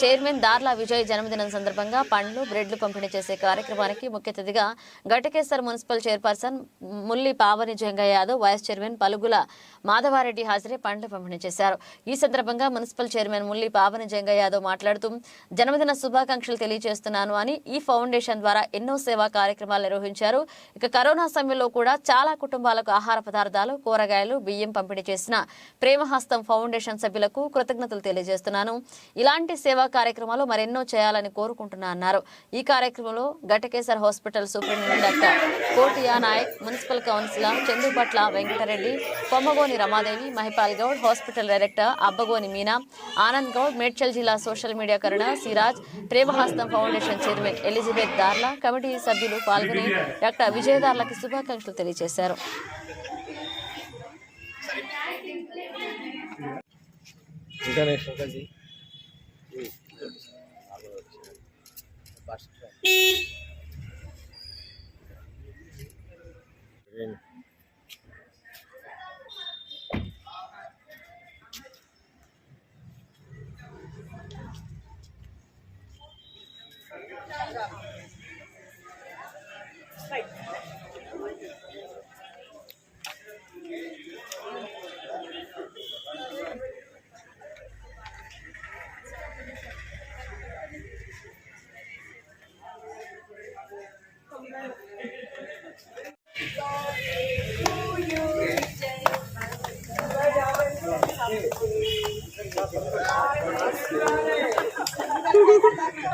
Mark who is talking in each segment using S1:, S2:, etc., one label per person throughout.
S1: Chairman Darla Vijay జన్మదినం సందర్భంగా పండ్లు బ్రెడ్లు పంపిణీ చేసే కార్యక్రమానికి ముఖ్య అతిథిగా Ghatkesar municipal chairperson Mulli Pavani Janga Yadav vice chairman Palugula Madhava Reddy హాజరై పండ్లు పంపిణీ చేశారు. ఈ సందర్భంగా మున్సిపల్ చైర్మన్ ముల్లి పావని జంగ యాదవ్ మాట్లాడుతూ జన్మదిన శుభాకాంక్షలు తెలియజేస్తున్నాను అని ఈ ఫౌండేషన్ ద్వారా ఎన్నో సేవా కార్యక్రమాలు నిర్వహించారు. ఇక కరోనా సమయంలో కూడా చాలా కుటుంబాలకు ఆహార పదార్థాలు కూరగాయలు బియ్యం పంపిణీ చేసిన ప్రేమహస్తం ఫౌండేషన్ సభ్యులకు కృతజ్ఞతలు తెలియజేస్తున్నాను. ఇలాంటి సేవా కార్యక్రమాలు మరెన్నో చేయాలని కోరుకుంటున్నా అన్నారు. ఈ కార్యక్రమంలో Ghatkesar hospital superintendent doctor Kotiya Naik municipal councillor Chandupatla Venkata Reddy Kommagoni Ramadevi Mahipal Goud hospital director Abbagoni Meena Anand Goud Medchal జిల్లా social media Karuna Siraj Premahastam foundation chairman Elizabeth Darla committee సభ్యులు పాల్గొని doctor విజయదార్లకి శుభాకాంక్షలు తెలియజేశారు.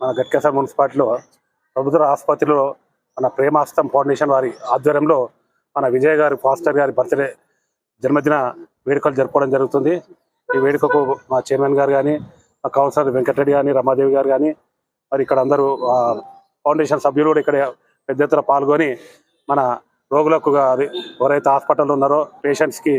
S2: మన గట్కేశ్వర మున్సిపాలిటీలో ప్రభుత్వ ఆసుపత్రిలో మన ప్రేమాస్తం ఫౌండేషన్ వారి ఆధ్వర్యంలో మన విజయ్ గారి ఫాస్టర్ గారి బర్త్డే జన్మదిన వేడుకలు జరుపుకోవడం జరుగుతుంది. ఈ వేడుకకు మా చైర్మన్ గారు కానీ మా కౌన్సిలర్ వెంకటరెడ్డి కానీ రమాదేవి గారు కానీ మరి ఇక్కడ అందరూ ఫౌండేషన్ సభ్యులు కూడా ఇక్కడ పెద్ద ఎత్తున పాల్గొని మన రోగులకు ఎవరైతే హాస్పిటల్లో ఉన్నారో పేషెంట్స్కి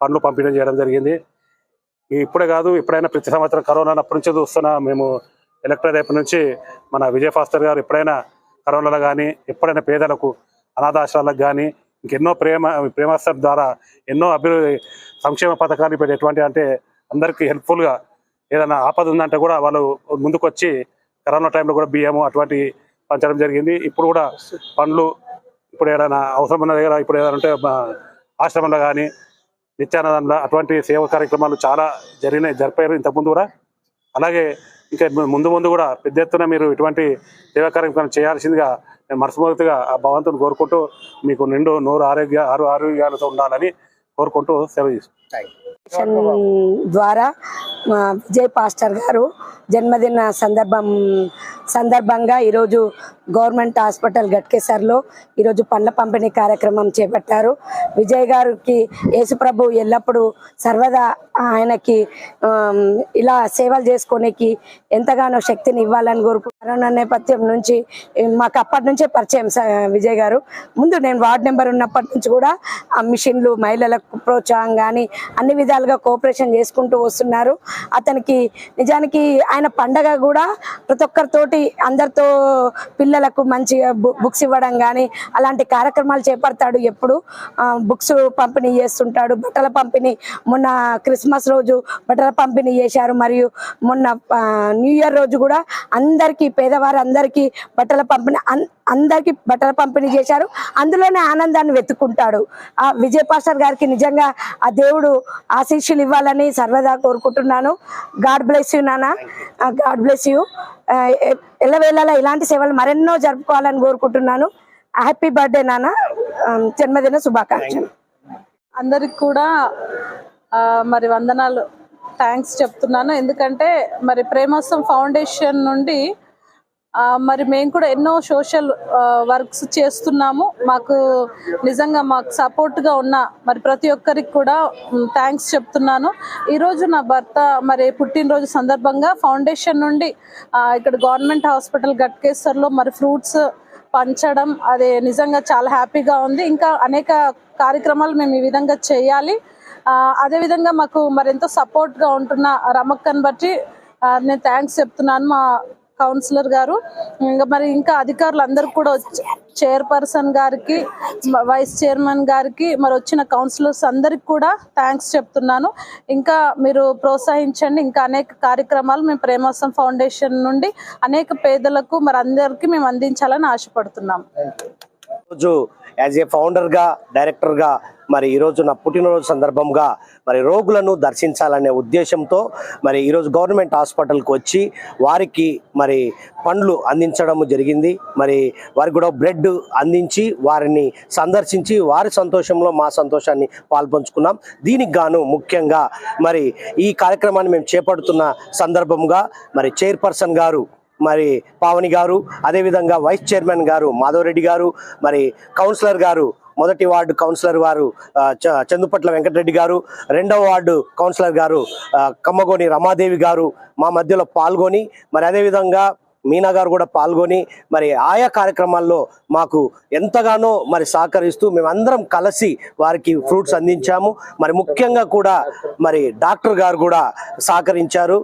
S2: పండ్లు పంపిణీ చేయడం జరిగింది. ఇప్పుడే కాదు ఎప్పుడైనా ప్రతి సంవత్సరం కరోనా అప్పటి నుంచి చూస్తున్నా మేము ఎలక్టర్ రేపు నుంచి మన విజయ్ ఫాస్టర్ గారు ఎప్పుడైనా కరోనాలో కానీ ఎప్పుడైనా పేదలకు అనాథాశ్రాలకు కానీ ఇంకెన్నో ప్రేమ ప్రేమాస్త్రం ద్వారా ఎన్నో అభివృద్ధి సంక్షేమ పథకాలు ఇప్పుడు ఎటువంటి అంటే అందరికీ హెల్ప్ఫుల్గా ఏదైనా ఆపద ఉందంటే కూడా వాళ్ళు ముందుకొచ్చి కరోనా టైంలో కూడా బియ్యము అటువంటి పంచడం జరిగింది. ఇప్పుడు కూడా పండ్లు ఇప్పుడు ఏదైనా అవసరం ఉన్న దగ్గర ఇప్పుడు ఏదైనా ఉంటే ఆశ్రమంలో కానీ నిత్యానందంలో అటువంటి సేవా కార్యక్రమాలు చాలా జరిగినాయి జరిపారు ఇంతకుముందు కూడా. అలాగే ఇంకా ముందు ముందు కూడా పెద్ద ఎత్తున మీరు ఇటువంటి సేవా కార్యక్రమం చేయాల్సిందిగా నేను మనస్ఫూర్తిగా ఆ భగవంతుని కోరుకుంటూ మీకు నిండు నూరు ఆరోగ్య ఆరు ఆరోగ్యాలతో ఉండాలని కోరుకుంటూ సేవ చేస్తాను
S3: ఫౌండేషన్ ద్వారా విజయ్ పాస్టర్ గారు జన్మదిన సందర్భం సందర్భంగా ఈరోజు గవర్నమెంట్ హాస్పిటల్ గట్కేసర్లో ఈరోజు పండ్ల పంపిణీ కార్యక్రమం చేపట్టారు. విజయ్ గారికి యేసుప్రభు ఎల్లప్పుడూ సర్వదా ఆయనకి ఇలా సేవలు చేసుకోనికి ఎంతగానో శక్తిని ఇవ్వాలని కోరుకు కరోనా నేపథ్యం నుంచి మాకు అప్పటి నుంచే పరిచయం స- విజయ్ గారు. ముందు నేను వార్డ్ నెంబర్ ఉన్నప్పటి నుంచి కూడా ఆ మిషన్లు మహిళలకు ప్రోత్సాహం కానీ అన్ని విధాలుగా కోఆపరేషన్ చేసుకుంటూ వస్తున్నారు. అతనికి నిజానికి ఆయన పండగ కూడా ప్రతి ఒక్కరితోటి అందరితో పిల్లలకు మంచిగా బుక్స్ ఇవ్వడం కానీ అలాంటి కార్యక్రమాలు చేపడతాడు ఎప్పుడు. బుక్స్ పంపిణీ చేస్తుంటాడు. బట్టల పంపిణీ మొన్న క్రిస్మస్ రోజు బట్టల పంపిణీ చేశారు. మరియు మొన్న న్యూ ఇయర్ రోజు కూడా అందరికీ పేదవారు అందరికీ బట్టల పంపిణీ అందరికీ బట్టల పంపిణీ చేశారు. అందులోనే ఆనందాన్ని వెతుక్కుంటాడు. ఆ విజయ్ పాస్టర్ గారికి నిజంగా ఆ దేవుడు ఆశీస్సులు ఇవ్వాలని సర్వదా కోరుకుంటున్నాను. గాడ్ బ్లెస్ యూ నాన్న. God bless you. ఎల్లవేళలా ఇలాంటి సేవలు మరెన్నో జరుపుకోవాలని కోరుకుంటున్నాను. హ్యాపీ బర్త్డే నాన్న. జన్మదిన శుభాకాంక్షలు.
S4: అందరికి కూడా మరి వందనాలు. థ్యాంక్స్ చెప్తున్నాను. ఎందుకంటే మరి ప్రేమోత్సవం ఫౌండేషన్ నుండి మరి మేము కూడా ఎన్నో సోషల్ వర్క్స్ చేస్తున్నాము. మాకు నిజంగా మాకు సపోర్ట్గా ఉన్న మరి ప్రతి ఒక్కరికి కూడా థ్యాంక్స్ చెప్తున్నాను. ఈరోజు నా భర్త మరి పుట్టినరోజు సందర్భంగా ఫౌండేషన్ నుండి ఇక్కడ గవర్నమెంట్ హాస్పిటల్ గట్కేశ్వర్లో మరి ఫ్రూట్స్ పంచడం అది నిజంగా చాలా హ్యాపీగా ఉంది. ఇంకా అనేక కార్యక్రమాలు మేము ఈ విధంగా చేయాలి. అదేవిధంగా మాకు మరెంతో సపోర్ట్గా ఉంటున్న రమక్కని బట్టి నేను థ్యాంక్స్ చెప్తున్నాను. మా కౌన్సిలర్ గారు. ఇంకా మరి ఇంకా అధికారులు అందరూ కూడా వచ్చి చైర్పర్సన్ గారికి వైస్ చైర్మన్ గారికి మరి వచ్చిన కౌన్సిలర్స్ అందరికి కూడా థ్యాంక్స్ చెప్తున్నాను. ఇంకా మీరు ప్రోత్సహించండి. ఇంకా అనేక కార్యక్రమాలు మేము ప్రేమోత్సవం ఫౌండేషన్ నుండి అనేక పేదలకు మరి అందరికీ మేము అందించాలని ఆశపడుతున్నాం.
S5: రోజు యాజ్ ఏ ఫౌండర్గా డైరెక్టర్గా మరి ఈరోజు నా పుట్టినరోజు సందర్భంగా మరి రోగులను దర్శించాలనే ఉద్దేశంతో మరి ఈరోజు గవర్నమెంట్ హాస్పిటల్కి వచ్చి వారికి మరి పండ్లు అందించడం జరిగింది. మరి వారికి కూడా బ్రెడ్ అందించి వారిని సందర్శించి వారి సంతోషంలో మా సంతోషాన్ని పాల్పంచుకున్నాం. దీనికి గాను ముఖ్యంగా మరి ఈ కార్యక్రమాన్ని మేము చేపడుతున్న సందర్భంగా మరి చైర్పర్సన్ గారు మరి పావని గారు అదేవిధంగా వైస్ చైర్మన్ గారు మాధవరెడ్డి గారు మరి కౌన్సిలర్ గారు మొదటి వార్డు కౌన్సిలర్ గారు చ- చందుపట్ల వెంకటరెడ్డి గారు రెండవ వార్డు కౌన్సిలర్ గారు కమ్మగోని రమాదేవి గారు మా మధ్యలో పాల్గొని మరి అదేవిధంగా మీనా గారు కూడా పాల్గొని మరి ఆయా కార్యక్రమాల్లో మాకు ఎంతగానో మరి సహకరిస్తూ మేమందరం కలిసి వారికి ఫ్రూట్స్ అందించాము. మరి ముఖ్యంగా కూడా మరి డాక్టర్ గారు కూడా సహకరించారు.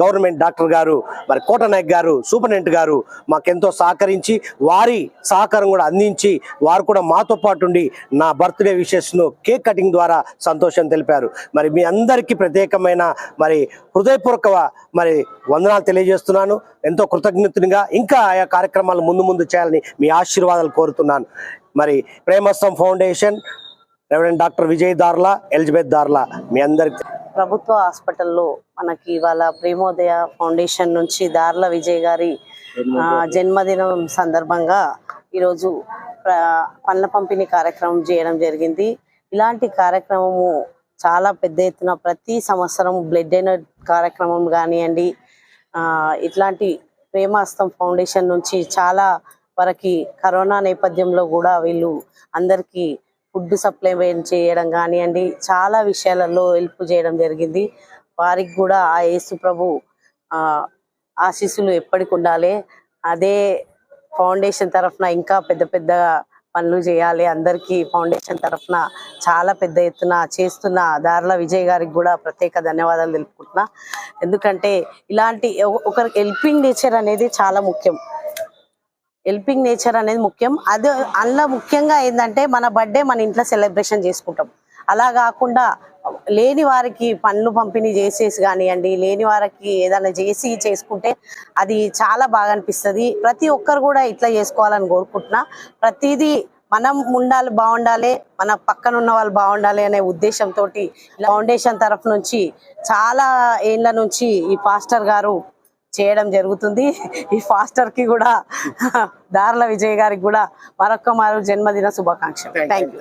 S5: గవర్నమెంట్ డాక్టర్ గారు మరి కోటనాయక్ గారు సూపరింటెండెంట్ గారు మాకెంతో సహకరించి వారి సహకారం కూడా అందించి వారు కూడా మాతో పాటు ఉండి నా బర్త్డే విషెస్ను కేక్ కటింగ్ ద్వారా సంతోషం తెలిపారు. మరి మీ అందరికీ ప్రత్యేకమైన మరి హృదయపూర్వక మరి వందనాలు తెలియజేస్తున్నాను. ఎంతో కృతజ్ఞతనిగా ఇంకా ఆయా కార్యక్రమాలు ముందు ముందు చేయాలని మీ ఆశీర్వాదాలు కోరుతున్నాను. మరి Premahastam foundation reverend doctor Vijay Darla Elizabeth Darla మీ అందరికి
S6: ప్రభుత్వ హాస్పిటల్లో మనకి ఇవాళ ప్రేమోదయ ఫౌండేషన్ నుంచి దార్ల విజయ్ గారి జన్మదినం సందర్భంగా ఈరోజు పండ్ల పంపిణీ కార్యక్రమం చేయడం జరిగింది. ఇలాంటి కార్యక్రమము చాలా పెద్ద ఎత్తున ప్రతి సంవత్సరం బ్లడ్ డొనేట్ కార్యక్రమం కానివ్వండి ఇట్లాంటి ప్రేమాస్తం ఫౌండేషన్ నుంచి చాలా వరకు కరోనా నేపథ్యంలో కూడా వీళ్ళు అందరికీ ఫుడ్ సప్లై చేయడం కానివ్వండి చాలా విషయాలలో హెల్ప్ చేయడం జరిగింది. వారికి కూడా ఆ యేసు ప్రభు ఆ ఆశీస్సులు ఎప్పటికి ఉండాలి. అదే ఫౌండేషన్ తరఫున ఇంకా పెద్ద పెద్ద పనులు చేయాలి. అందరికీ ఫౌండేషన్ తరఫున చాలా పెద్ద ఎత్తున చేస్తున్న దారుల విజయ్ గారికి కూడా ప్రత్యేక ధన్యవాదాలు తెలుపుకుంటున్నా. ఎందుకంటే ఇలాంటి ఒకరికి హెల్పింగ్ నేచర్ అనేది చాలా ముఖ్యం. హెల్పింగ్ నేచర్ అనేది ముఖ్యం. అది అందులో ముఖ్యంగా ఏంటంటే మన బర్త్డే మన ఇంట్లో సెలబ్రేషన్ చేసుకుంటాం. అలా కాకుండా లేని వారికి పనులు పంపిణీ చేసేసి కానివ్వండి లేని వారికి ఏదైనా చేసి చేసుకుంటే అది చాలా బాగా అనిపిస్తుంది. ప్రతి ఒక్కరు కూడా ఇట్లా చేసుకోవాలని కోరుకుంటున్నా. ప్రతిదీ మనం ఉండాలి బాగుండాలి మన పక్కన ఉన్న వాళ్ళు బాగుండాలి అనే ఉద్దేశంతో ఫౌండేషన్ తరఫు నుంచి చాలా ఏళ్ళ నుంచి ఈ పాస్టర్ గారు చేయడం జరుగుతుంది. ఈ ఫాస్టర్కి కూడా దార్ల విజయ్ గారికి కూడా మరొక్క మారు జన్మదిన శుభాకాంక్షలు. Thank you